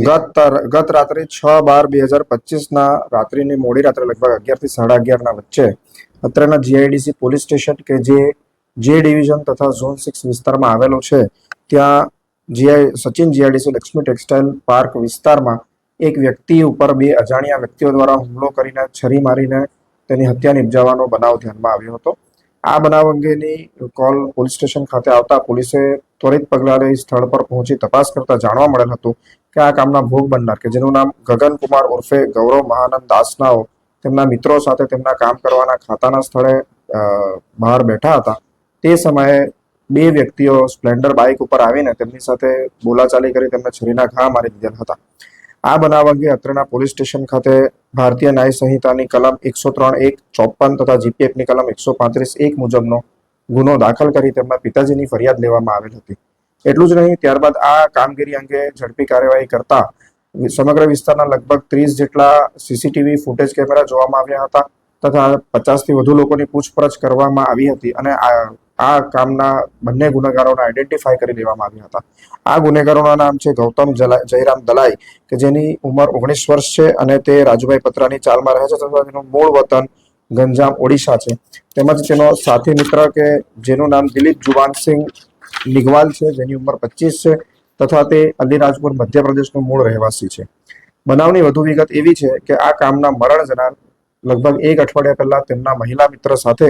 ગત ગત રાત્રે છ બાર બે હજાર પચીસના રાત્રિની મોડી રાત્રે લગભગ અગિયારથી સાડા અગિયારના વચ્ચે અત્રેના જીઆઈડીસી પોલીસ સ્ટેશન કે જે જે ડિવિઝન તથા ઝોન સિક્સ વિસ્તારમાં આવેલો છે, ત્યાં GI Sachin GIDC Lakshmi textile park વિસ્તારમાં એક વ્યક્તિ ઉપર બે અજાણ્યા વ્યક્તિઓ દ્વારા હુમલો કરીને છરી મારીને તેની હત્યા નિપજાવવાનો બનાવ ધ્યાનમાં આવ્યો હતો. આ બનાવ અંગેની કોલ પોલીસ સ્ટેશન ખાતે આવતા પોલીસે ત્વરિત પગલાં લઈ સ્થળ પર પહોંચી તપાસ કરતા જાણવા મળેલ હતું કે આ કામના ભોગ બનનાર કે જેનું નામ ગગન કુમાર ઉર્ફે ગૌરવ મહાનંદ દાસનાઓ તેમના મિત્રો સાથે તેમના કામ કરવાના ખાતાના સ્થળે બહાર બેઠા હતા. તે સમયે બે વ્યક્તિઓ સ્પ્લેન્ડર બાઇક ઉપર આવીને તેમની સાથે બોલાચાલી કરી તેમને છરીના ઘા મારી દીધેલ હતા. આ બનાવ અંગે અત્રના પોલીસ સ્ટેશન ખાતે ભારતીય ન્યાય સંહિતાની કલમ એકસો ત્રણ એક, ચોપન તથા જીપીએફની કલમ એકસો પાંત્રીસ એક મુજબનો ગુનો દાખલ કરી તેમના પિતાજીની ફરિયાદ લેવામાં આવેલ હતી. એટલું જ નહીં, ત્યારબાદ આ કામગીરી અંગે ઝડપી કાર્યવાહી કરતા સમગ્ર વિસ્તારના લગભગ ત્રીસ જેટલા સીસીટીવી ફૂટેજ કેમેરા જોવામાં આવ્યા હતા તથા પચાસથી વધુ લોકોની પૂછપરછ કરવામાં આવી હતી અને આ આ કામના બંને ગુનેગારોને આઈડેન્ટિફાઈ કરી લેવામાં આવ્યા હતા. આ ગુનેગારોના નામ છે ગૌતમ જયરામ દલાઈ, કે જેની ઉંમર ઓગણીસ વર્ષ છે અને તે રાજુભાઈ પત્રાની ચાલમાં રહે છે. તથા તેનું મૂળ વતન ગંજામ, ઓડિશા છે. તેમજ તેનો સાથી મિત્ર કે જેનું નામ દિલીપ જુવાનસિંહ નિગવાલ છે, જેની ઉંમર પચીસ છે, તથા તે અલીરાજપુર, મધ્યપ્રદેશનો મૂળ રહેવાસી છે. બનાવની વધુ વિગત એવી છે કે આ કામના મરણ જનાર લગભગ એક અઠવાડિયા પહેલા તેમના મહિલા મિત્ર સાથે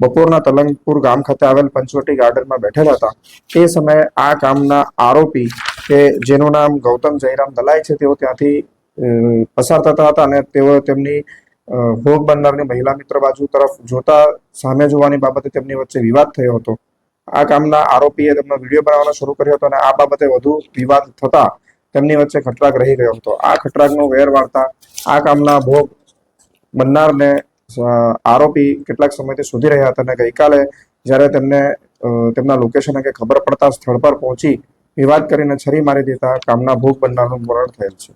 બપોરના તલંગપુર ગામ ખાતે આવેલ પંચવટી ગાર્ડનમાં બેઠેલા હતા. તે સમયે આ કામના આરોપી કે જેનું નામ ગૌતમ જયરામ દલાઈ છે, તેઓ ત્યાંથી પસાર થતા હતા અને તેઓ તેમની ભોગ બનનારની મહિલા મિત્ર બાજુ તરફ જોતા સામે જોવાની બાબતે તેમની વચ્ચે વિવાદ થયો હતો. આ કામના આરોપીએ તેમનો વીડિયો બનાવવાનો શરૂ કર્યો હતો અને આ બાબતે વધુ વિવાદ થતા તેમની વચ્ચે ખટરાગ રહી ગયો હતો. આ ખટરાગનો વેર વાળતા આ કામના ભોગ બનનારને આરોપી કેટલાક સમયથી શોધી રહ્યા હતા અને ગઈકાલે જ્યારે તેમને તેમના લોકેશન અંગે ખબર પડતા સ્થળ પર પહોંચી વિવાદ કરીને છરી મારી દેતા કામના ભોગ બનનારનું મરણ થયેલ છે.